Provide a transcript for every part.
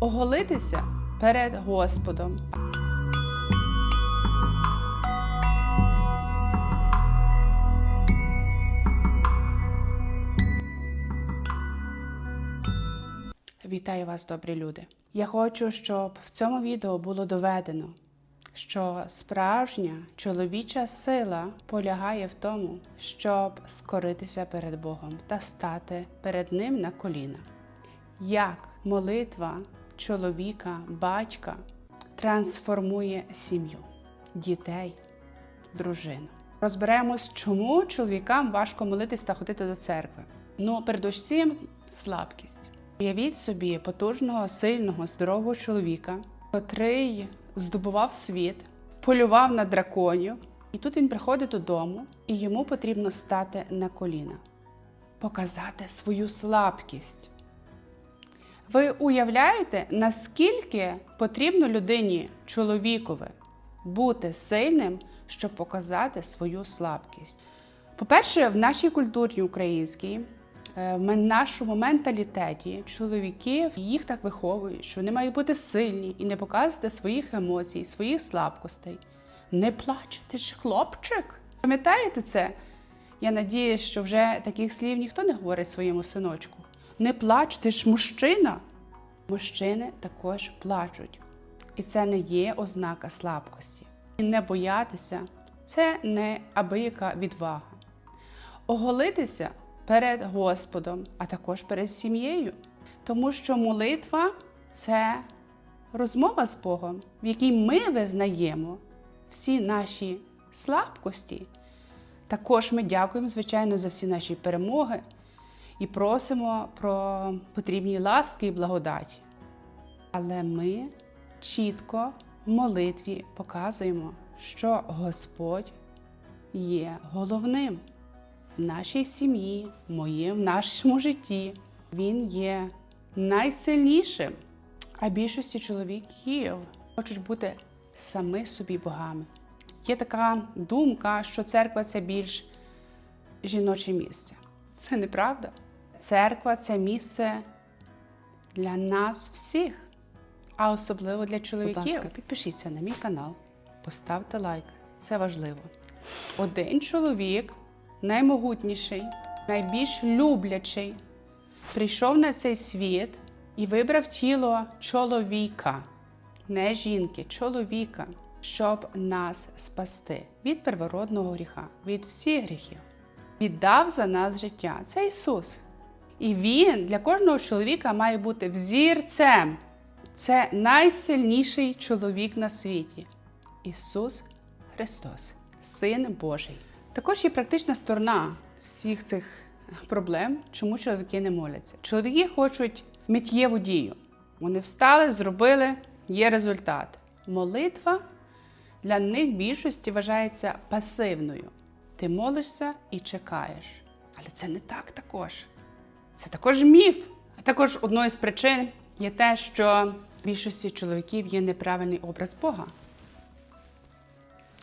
оголитися перед Господом. Вітаю вас, добрі люди! Я хочу, щоб в цьому відео було доведено, що справжня чоловіча сила полягає в тому, щоб скоритися перед Богом та стати перед Ним на коліна. Як молитва чоловіка, батька трансформує сім'ю, дітей, дружину. Розберемось, чому чоловікам важко молитись та ходити до церкви. Ну, передусім, слабкість. Уявіть собі потужного, сильного, здорового чоловіка, котрий здобував світ, полював на драконів, і тут він приходить додому, і йому потрібно стати на коліна, показати свою слабкість. Ви уявляєте, наскільки потрібно людині, чоловікові, бути сильним, щоб показати свою слабкість? По-перше, в нашій культурі українській, е, в нашому менталітеті чоловіки їх так виховують, що вони мають бути сильні і не показувати своїх емоцій, своїх слабкостей. Не плач, ти ж хлопчик. Пам'ятаєте це? Я надіюсь, що вже таких слів ніхто не говорить своєму синочку. Не плач, ти ж мужчина. Мужчини також плачуть. І це не є ознака слабкості. І не боятися це не абияка відвага. Оголитися перед Господом, а також перед сім'єю. Тому що молитва це розмова з Богом, в якій ми визнаємо всі наші слабкості. Також ми дякуємо, звичайно, за всі наші перемоги і просимо про потрібні ласки і благодаті. Але ми чітко в молитві показуємо, що Господь є головним в нашій сім'ї, в нашому житті. Він є найсильнішим, а більшості чоловіків хочуть бути самі собі богами. Є така думка, що церква це більш жіноче місце. Це неправда. Церква це місце для нас всіх, а особливо для чоловіків. Будь ласка, підпишіться на мій канал, поставте лайк. Це важливо. Один чоловік, наймогутніший, найбільш люблячий, прийшов на цей світ і вибрав тіло чоловіка, не жінки, чоловіка, щоб нас спасти від первородного гріха, від всіх гріхів. Віддав за нас життя. Це Ісус. І Він для кожного чоловіка має бути взірцем. Це найсильніший чоловік на світі. Ісус Христос, Син Божий. Також є практична сторона всіх цих проблем, чому чоловіки не моляться. Чоловіки хочуть миттєву дію. Вони встали, зробили, є результат. Молитва для них більшості вважається пасивною. Ти молишся і чекаєш. Але це не так також. Це також міф. А також одною з причин є те, що в більшості чоловіків є неправильний образ Бога.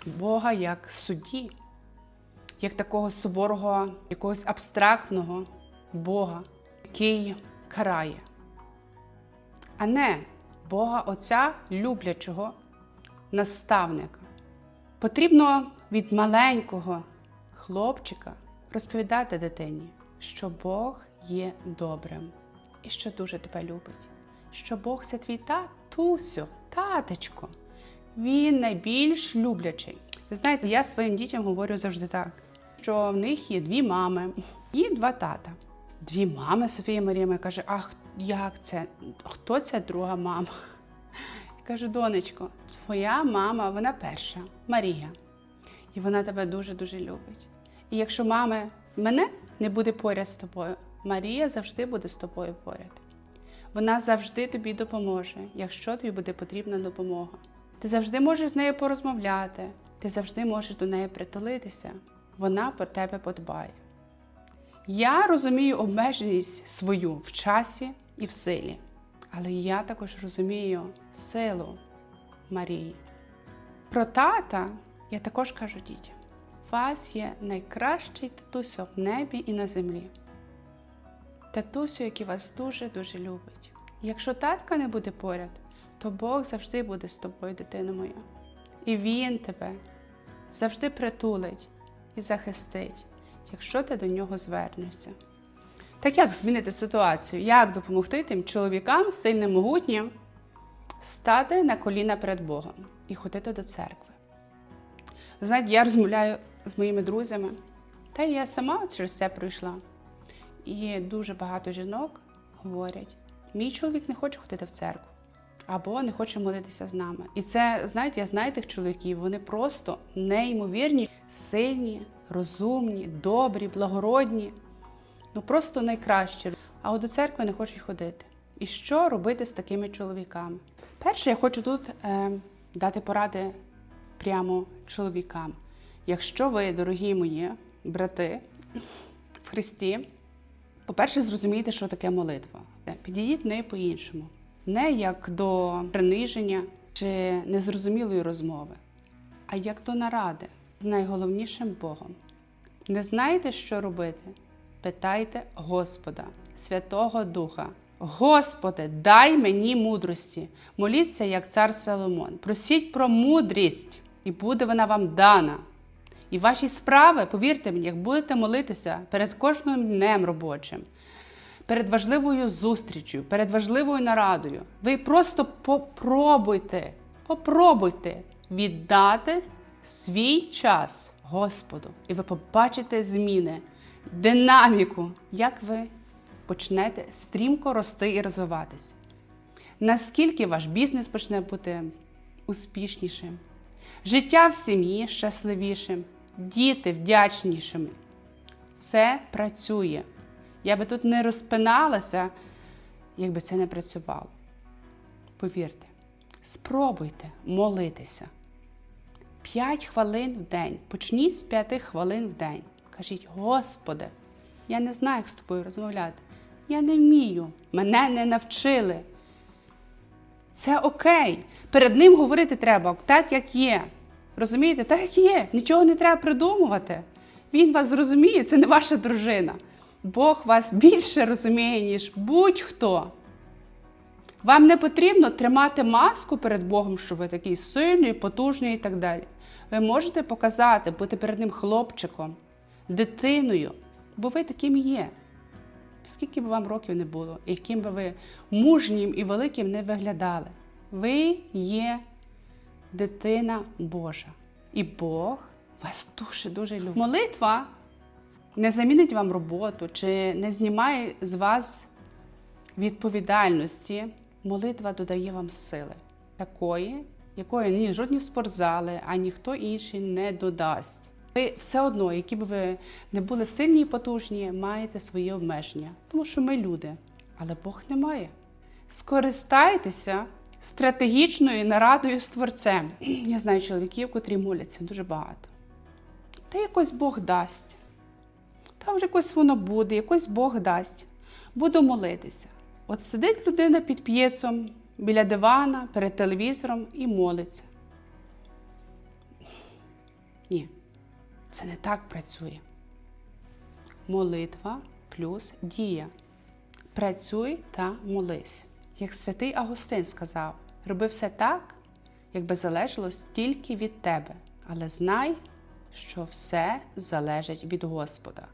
Бога як судді, як такого суворого, якогось абстрактного Бога, який карає, а не Бога Отця люблячого наставника. Потрібно від маленького хлопчика розповідати дитині, що Бог є добрим і що дуже тебе любить, що Бог це твій татусю, татечко. Він найбільш люблячий. Ви знаєте, я своїм дітям говорю завжди так, що в них є дві мами і два тата. Дві мами Софія Марія каже: Ах, як це? Хто ця друга мама? Я кажу, донечко, твоя мама, вона перша, Марія. І вона тебе дуже-дуже любить. І якщо мами мене не буде поряд з тобою, Марія завжди буде з тобою поряд. Вона завжди тобі допоможе, якщо тобі буде потрібна допомога. Ти завжди можеш з нею порозмовляти, ти завжди можеш до неї притулитися. Вона про тебе подбає. Я розумію обмеженість свою в часі і в силі, але я також розумію силу Марії. Про тата я також кажу дітям: у вас є найкращий татусю в небі і на землі. Татусю, який вас дуже-дуже любить. Якщо татка не буде поряд, то Бог завжди буде з тобою, дитино моя. І Він тебе завжди притулить і захистить, якщо ти до нього звернешся. Так як змінити ситуацію? Як допомогти тим чоловікам сильним могутнім стати на коліна перед Богом і ходити до церкви? Ви Знаєте, я розмовляю з моїми друзями, та й я сама через це пройшла. І дуже багато жінок говорять: мій чоловік не хоче ходити в церкву або не хоче молитися з нами. І це, знаєте, я знаю тих чоловіків, вони просто неймовірні, сильні, розумні, добрі, благородні, ну просто найкращі. А от до церкви не хочуть ходити. І що робити з такими чоловіками? Перше, я хочу тут е, дати поради прямо чоловікам. Якщо ви, дорогі мої брати в Христі, по-перше, зрозумійте, що таке молитва. Підійдіть до неї по-іншому. Не як до приниження чи незрозумілої розмови, а як до наради з найголовнішим Богом. Не знаєте, що робити? Питайте Господа, Святого Духа. Господи, дай мені мудрості. Моліться, як цар Соломон. Просіть про мудрість, і буде вона вам дана. І ваші справи, повірте мені, як будете молитися перед кожним днем робочим, перед важливою зустрічю, перед важливою нарадою, ви просто попробуйте, попробуйте віддати свій час Господу. І ви побачите зміни, динаміку, як ви почнете стрімко рости і розвиватись. Наскільки ваш бізнес почне бути успішнішим, життя в сім'ї щасливішим, діти вдячнішими. Це працює. Я би тут не розпиналася, якби це не працювало. Повірте, спробуйте молитися. 5 хвилин в день. Почніть з 5 хвилин в день. Кажіть, Господи, я не знаю, як з тобою розмовляти. Я не вмію, мене не навчили. Це окей. Перед ним говорити треба так, як є. Розумієте, так як є. Нічого не треба придумувати. Він вас зрозуміє, це не ваша дружина. Бог вас більше розуміє, ніж будь-хто. Вам не потрібно тримати маску перед Богом, що ви такий сильний, потужний і так далі. Ви можете показати, бути перед ним хлопчиком, дитиною, бо ви таким є. Скільки б вам років не було, яким би ви мужнім і великим не виглядали. Ви є дитина Божа. І Бог вас дуже-дуже любить. Молитва не замінить вам роботу чи не знімає з вас відповідальності. Молитва додає вам сили, такої, якої ні жодні спортзали, а ніхто інший не додасть. Ви все одно, які б ви не були сильні і потужні, маєте свої обмеження, тому що ми люди, але Бог не має. Скористайтеся стратегічною нарадою з творцем. Я знаю чоловіків, котрі моляться дуже багато. Та якось Бог дасть. Та вже якось воно буде, якось Бог дасть. Буду молитися. От сидить людина під п'єцом, біля дивана, перед телевізором і молиться. Ні, це не так працює. Молитва плюс дія. Працюй та молись. Як святий Агустин сказав, роби все так, якби залежало стільки від тебе, але знай, що все залежить від Господа.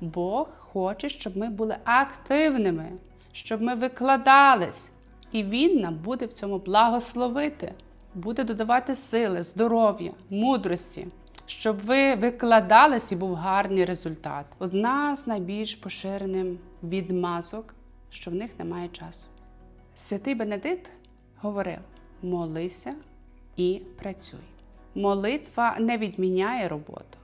Бог хоче, щоб ми були активними, щоб ми викладались, і Він нам буде в цьому благословити, буде додавати сили, здоров'я, мудрості, щоб ви викладались і був гарний результат. Одна з найбільш поширених відмазок, що в них немає часу. Святий Бенедикт говорив: молися і працюй. Молитва не відміняє роботу.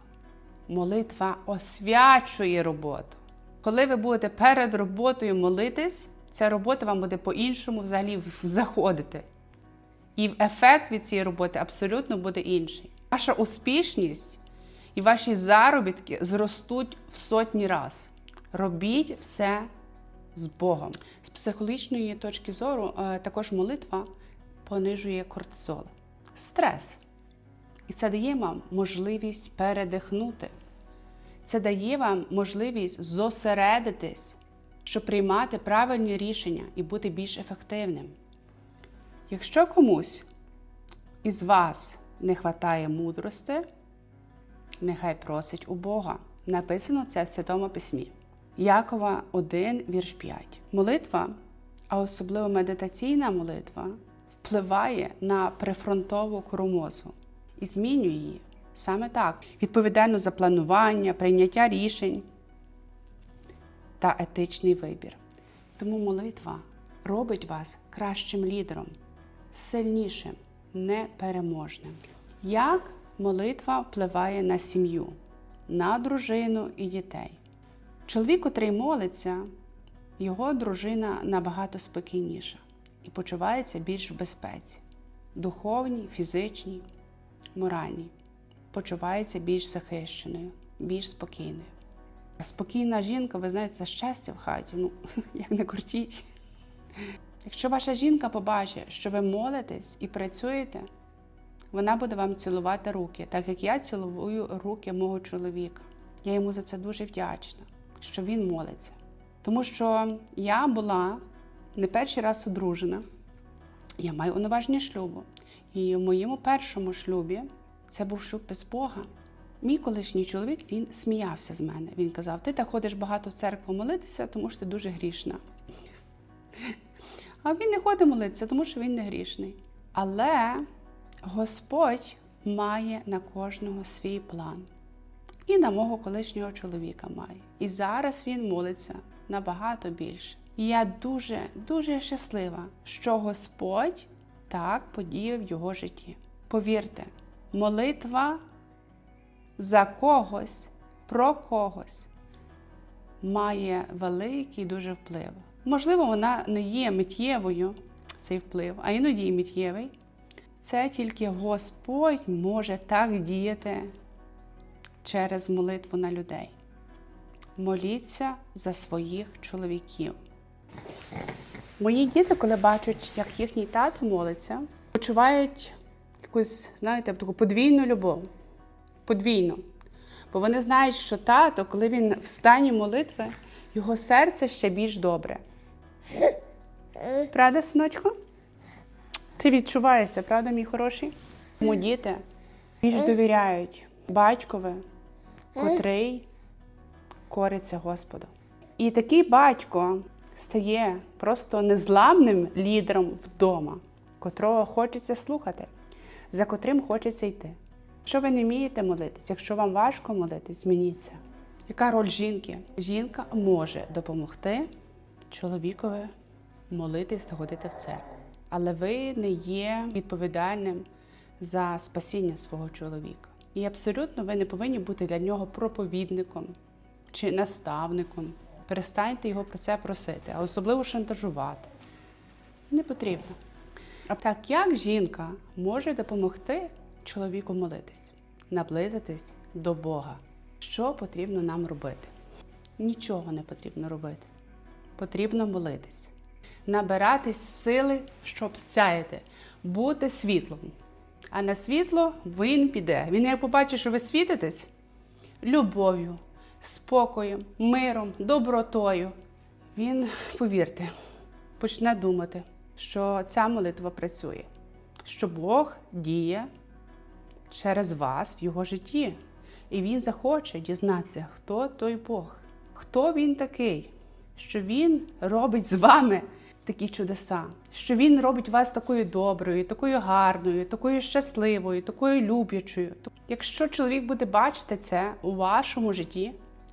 Молитва освячує роботу. Коли ви будете перед роботою молитись, ця робота вам буде по-іншому взагалі заходити. І ефект від цієї роботи абсолютно буде інший. Ваша успішність і ваші заробітки зростуть в сотні раз. Робіть все з Богом. З психологічної точки зору, е, також молитва понижує кортизол, стрес. І це дає вам можливість передихнути. Це дає вам можливість зосередитись. щоб приймати правильні рішення і бути більш ефективним. Якщо комусь із вас не вистачає мудрості, нехай просить у Бога. Написано це в Святому Письмі. Якова 1, вірш 5. Молитва, а особливо медитаційна молитва, впливає на прифронтову кормозу і змінює її. Саме так, відповідально за планування, прийняття рішень та етичний вибір. Тому молитва робить вас кращим лідером, сильнішим, непереможним. Як молитва впливає на сім'ю, на дружину і дітей? Чоловік, котрий молиться, його дружина набагато спокійніша і почувається більш в безпеці, духовній, фізичній, моральній. Почувається більш захищеною, більш спокійною. А Спокійна жінка, ви знаєте, це щастя в хаті, ну, як не крутіть. Якщо ваша жінка побачить, що ви молитесь і працюєте, вона буде вам цілувати руки, так як я цілую руки мого чоловіка. Я йому за це дуже вдячна, що він молиться. Тому що я була не перший раз одружена, я маю уневаження шлюбу. І в моєму першому шлюбі це був шлюб без Бога. Мій колишній чоловік він сміявся з мене. Він казав: Ти так ходиш багато в церкву молитися, тому що ти дуже грішна. А він не ходить молитися, тому що він не грішний. Але Господь має на кожного свій план. І на мого колишнього чоловіка має. І зараз він молиться набагато більше. І я дуже, дуже щаслива, що Господь так подіяв в його житті. Повірте, молитва за когось, про когось має великий дуже вплив. Можливо, вона не є миттєвою, цей вплив, а іноді і миттєвий. Це тільки Господь може так діяти через молитву на людей. Моліться за своїх чоловіків. Мої діти, коли бачать, як їхній тато молиться, почувають якусь, знаєте, таку подвійну любов. Подвійну. Бо вони знають, що тато, коли він в стані молитви, його серце ще більш добре. Правда, синочку? Ти відчуваєшся, правда, мій хороший? Тому діти більш довіряють батькові, котрий кориться Господу. І такий батько стає просто незламним лідером вдома, котрого хочеться слухати, за котрим хочеться йти. Якщо ви не вмієте молитись, якщо вам важко молитись, змініться. Яка роль жінки? Жінка може допомогти чоловікові молитись та ходити в церкву. Але ви не є відповідальним за спасіння свого чоловіка. І абсолютно ви не повинні бути для нього проповідником чи наставником. Перестаньте його про це просити, а особливо шантажувати. Не потрібно. Так як жінка може допомогти чоловіку молитись, наблизитись до Бога? Що потрібно нам робити? Нічого не потрібно робити. Потрібно молитись, набиратись сили, щоб сяяти, бути світлом. А на світло він піде. Він як побачить, що ви світитесь любов'ю, спокоєм, миром, добротою. Він, повірте, почне думати, що ця молитва працює, що Бог діє через вас в його житті. І він захоче дізнатися, хто той Бог, хто він такий, що він робить з вами такі чудеса, що він робить вас такою доброю, такою гарною, такою щасливою, такою люблячою. Якщо чоловік буде бачити це у вашому житті,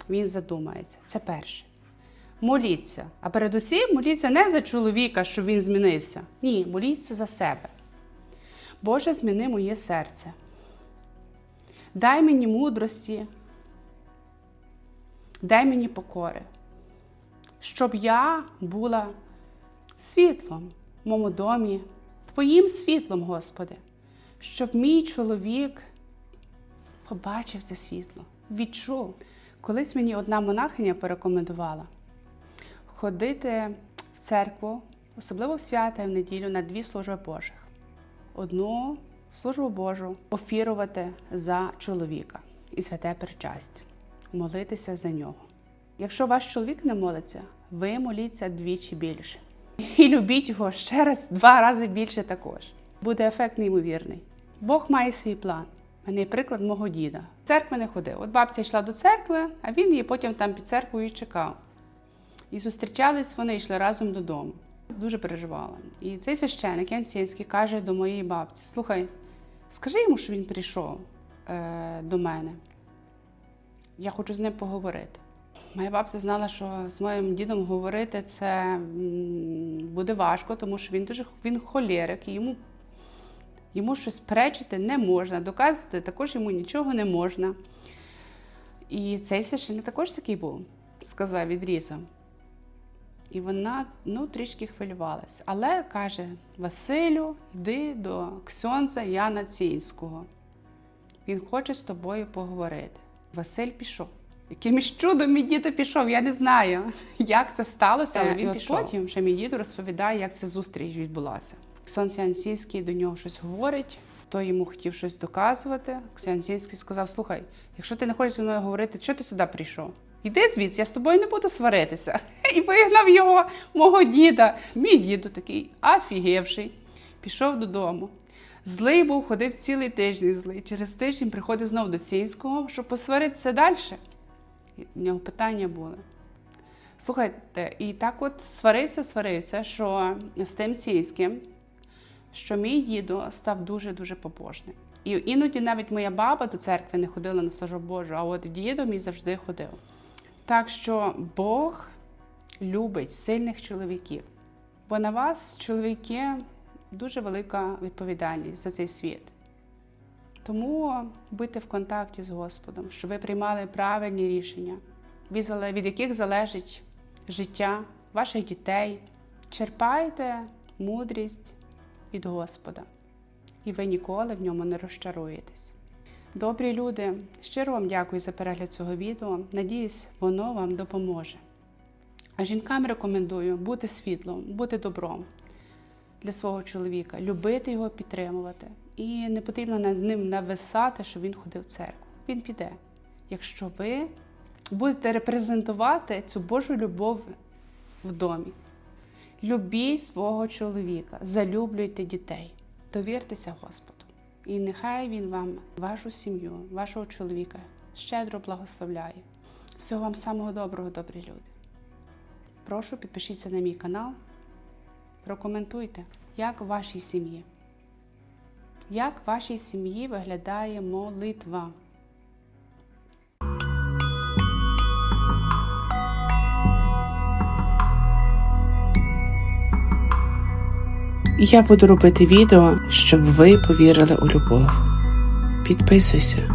він задумається. Це перше. Моліться. А передусім моліться не за чоловіка, щоб він змінився. Ні, моліться за себе. Боже, зміни моє серце. Дай мені мудрості, дай мені покори, щоб я була світлом в моєму домі, Твоїм світлом, Господи, щоб мій чоловік побачив це світло, відчув. Колись мені одна монахиня порекомендувала ходити в церкву, особливо в свята і в неділю, на дві служби Божих. Одну службу Божу офірувати за чоловіка і святе причастя, молитися за нього. Якщо ваш чоловік не молиться, ви моліться двічі більше. І любіть його ще раз, два рази більше також. Буде ефект неймовірний. Бог має свій план. Мене приклад мого діда. В церкви не ходив. От бабця йшла до церкви, а він її потім там під церквою чекав. І зустрічались вони, йшли разом додому. Дуже переживала. І цей священик Янсінський каже до моєї бабці: слухай, скажи йому, що він прийшов е, до мене. Я хочу з ним поговорити. Моя бабця знала, що з моїм дідом говорити це буде важко, тому що він дуже він холерик, і йому, йому щось перечити не можна, доказувати також йому нічого не можна. І цей священник також такий був, сказав відрізав. І вона ну, трішки хвилювалася. Але каже: Василю, йди до Ксьонза Яна Цінського. Він хоче з тобою поговорити. Василь пішов. Якимось чудом мій дідо пішов, я не знаю, як це сталося, але він пішов. Потім ще мій дідо розповідає, як ця зустріч відбулася. Ксьон Янсінський до нього щось говорить, той йому хотів щось доказувати. Ксьон сказав: Слухай, якщо ти не хочеш зі мною говорити, чого ти сюди прийшов? Іди звідси, я з тобою не буду сваритися. І вигнав його, мого діда. Мій дідо такий афігевший, пішов додому. Злий був, ходив цілий тиждень злий. Через тиждень приходив знову до Цінського, щоб посваритися далі. В нього питання були. Слухайте, і так от сварився, сварився, що з тим Цінським, що мій дідо став дуже-дуже побожним. І іноді навіть моя баба до церкви не ходила на службу Божу, а от дідо мій завжди ходив. Так що Бог любить сильних чоловіків, бо на вас, чоловіки, дуже велика відповідальність за цей світ. Тому будьте в контакті з Господом, щоб ви приймали правильні рішення, від яких залежить життя ваших дітей. Черпайте мудрість від Господа, і ви ніколи в ньому не розчаруєтесь. Добрі люди, щиро вам дякую за перегляд цього відео. Надіюсь, воно вам допоможе. А жінкам рекомендую бути світлом, бути добром для свого чоловіка, любити його, підтримувати. І не потрібно над ним нависати, що він ходив в церкву. Він піде. Якщо ви будете репрезентувати цю Божу любов в домі. Любіть свого чоловіка, залюблюйте дітей, довіртеся Господу. І нехай Він вам, вашу сім'ю, вашого чоловіка щедро благословляє. Всього вам самого доброго, добрі люди. Прошу підпишіться на мій канал, прокоментуйте, як в вашій сім'ї. Як в вашій сім'ї виглядає молитва? Я буду робити відео, щоб ви повірили у любов. Підписуйся.